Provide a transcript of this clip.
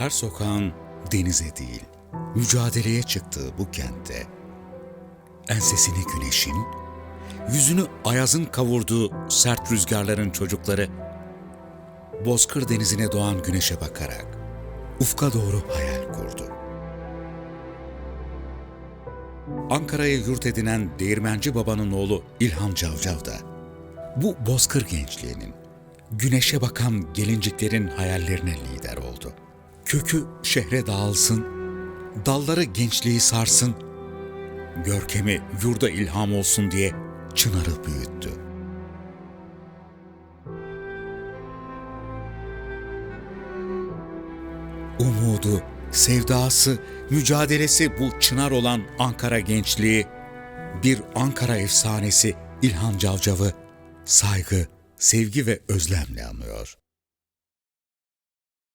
Her sokağın denize değil, mücadeleye çıktığı bu kentte, ensesini güneşin, yüzünü ayazın kavurduğu sert rüzgarların çocukları, Bozkır denizine doğan güneşe bakarak ufka doğru hayal kurdu. Ankara'ya yurt edinen Değirmenci Baba'nın oğlu İlhan Cavcav da bu bozkır gençliğinin, güneşe bakan gelinciklerin hayallerine lider. Kökü şehre dağılsın, dalları gençliği sarsın, görkemi yurda ilham olsun diye çınarı büyüttü. Umudu, sevdası, mücadelesi bu çınar olan Ankara gençliği, bir Ankara efsanesi İlhan Cavcav'ı saygı, sevgi ve özlemle anıyor.